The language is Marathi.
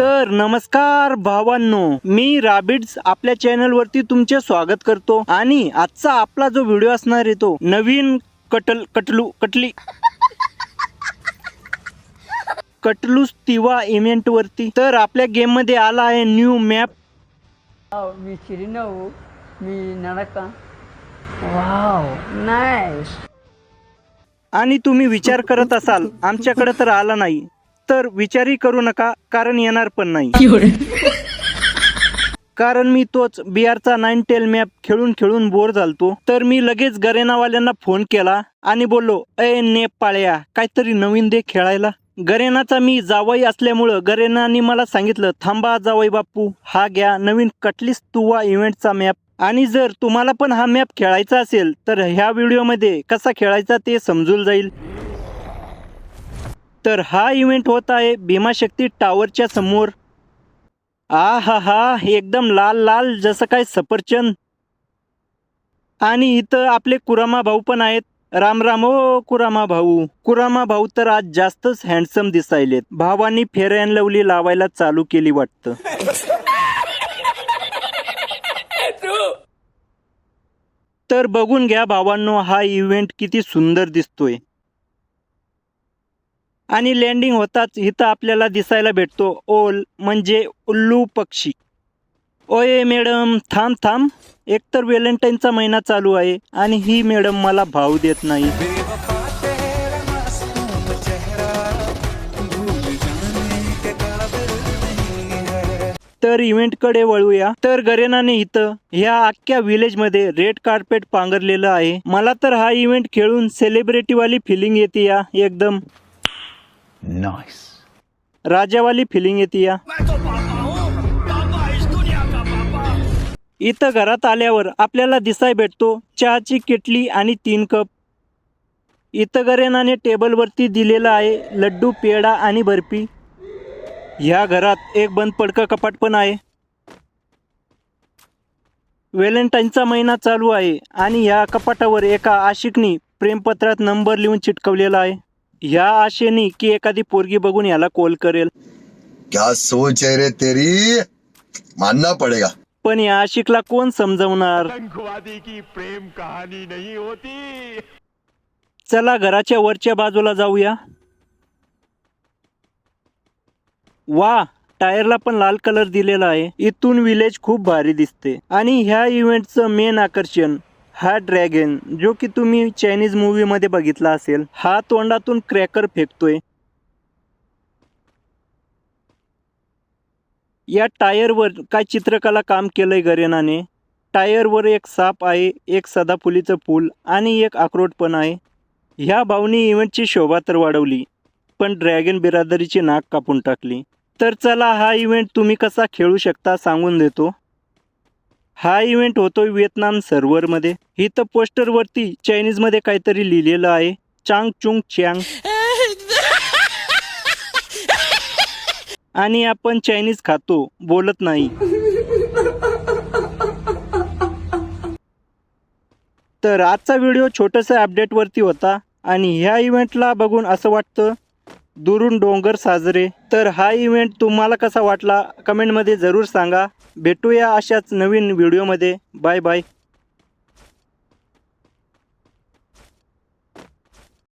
तर नमस्कार भावांनो मी राबिड्स आपल्या चॅनलवरती तुमचे स्वागत करतो आणि आजचा आपला जो व्हिडिओ असणार आहे तो नवीन कटल कटलू कटली कटलूस तिवा इव्हेंटवरती तर आपल्या गेममध्ये आला आहे न्यू मॅप मी चिरिनाऊ मी नडका वाव नाही आणि तुम्ही विचार करत असाल आमच्याकडे तर आला नाही. तर विचारही करू नका कारण येणार पण नाही. कारण मी तोच बिहारचा नाईन टेल मॅप खेळून खेळून बोर झालतो तर मी लगेच गरेनावाल्यांना फोन केला आणि बोललो अय नेपाळ्या काहीतरी नवीन दे खेळायला. गरेनाचा मी जावई असल्यामुळं गरेनाने मला सांगितलं थांबा जावई बापू हा घ्या नवीन कटलीस तुवा इव्हेंटचा मॅप. आणि जर तुम्हाला पण हा मॅप खेळायचा असेल तर ह्या व्हिडिओमध्ये कसा खेळायचा ते समजून जाईल. तर हा इव्हेंट होत आहे भीमाशक्ती टावरच्या समोर. आ हा हा एकदम लाल लाल जसं काय सफरचंद. आणि इथं आपले कुरामा भाऊ पण आहेत. राम राम ओ कुरामा भाऊ. कुरामा भाऊ तर आज जास्तच हँडसम दिसायलेत. भावांनी फेअर अँड लवली लावायला चालू केली वाटतं. तर बघून घ्या भावांनो हा इव्हेंट किती सुंदर दिसतोय. आणि लँडिंग होताच इथं आपल्याला दिसायला भेटतो. ओल म्हणजे उल्लू पक्षी. ओये मॅडम थांब थांब. एकतर व्हॅलेंटाईनचा महिना चालू आहे आणि ही मॅडम मला भाव देत नाही. तर इव्हेंटकडे वळूया. तर गरेनाने इथं ह्या अख्ख्या विलेजमध्ये रेड कार्पेट पांघरलेलं आहे. मला तर हा इव्हेंट खेळून सेलिब्रिटीवाली फिलिंग येते या एकदम. नाईस राजावाली फिलिंग येते या. इथं घरात आल्यावर आपल्याला दिसाय भेटतो चहाची किटली आणि तीन कप. इथं गरेनाने टेबलवरती दिलेला आहे लड्डू पेढा आणि बर्फी. ह्या घरात एक बंद पडकं कपाट पण आहे. व्हॅलेंटाईनचा महिना चालू आहे आणि ह्या कपाटावर एका आशिकनी प्रेमपत्रात नंबर लिहून चिटकवलेला आहे. ह्या आशेनी की एखादी पोरगी बघून याला कॉल करेल. क्या सोच है रे तेरी? मानना पड़ेगा. पण या आशिकला कोण समजवणार? आतंकवादी की प्रेम कहानी नहीं होती. चला घराच्या वरच्या बाजूला जाऊया. वा टायरला पण लाल कलर दिलेला आहे. इथून विलेज खूप भारी दिसते. आणि ह्या इव्हेंटचं मेन आकर्षण हा ड्रॅगन जो की तुम्ही चायनीज मूवीमध्ये बघितला असेल हा तोंडातून क्रॅकर फेकतोय. या टायरवर काय चित्रकला काम केलंय गरेनाने टायरवर एक साप आहे एक सदाफुलीचं फूल आणि एक अक्रोट पण आहे. ह्या भावनी इव्हेंटची शोभा तर वाढवली पण ड्रॅगन बिरादरीची नाक कापून टाकली. तर चला हा इव्हेंट तुम्ही कसा खेळू शकता सांगून देतो. हा इव्हेंट होतोय व्हिएतनाम सर्व्हरमध्ये इथं पोस्टरवरती चायनीजमध्ये काहीतरी लिहिलेलं आहे. चांग चुंग च्यांग. आणि आपण चायनीज खातो बोलत नाही. तर आजचा व्हिडिओ छोटंसं अपडेटवरती होता. आणि ह्या इव्हेंटला बघून असं वाटतं दुरून डोंगर साजरे. तर हा इव्हेंट तुम्हाला कसा वाटला? कमेंटमध्ये जरूर सांगा. भेटूया अशाच नवीन व्हिडिओमध्ये बाय बाय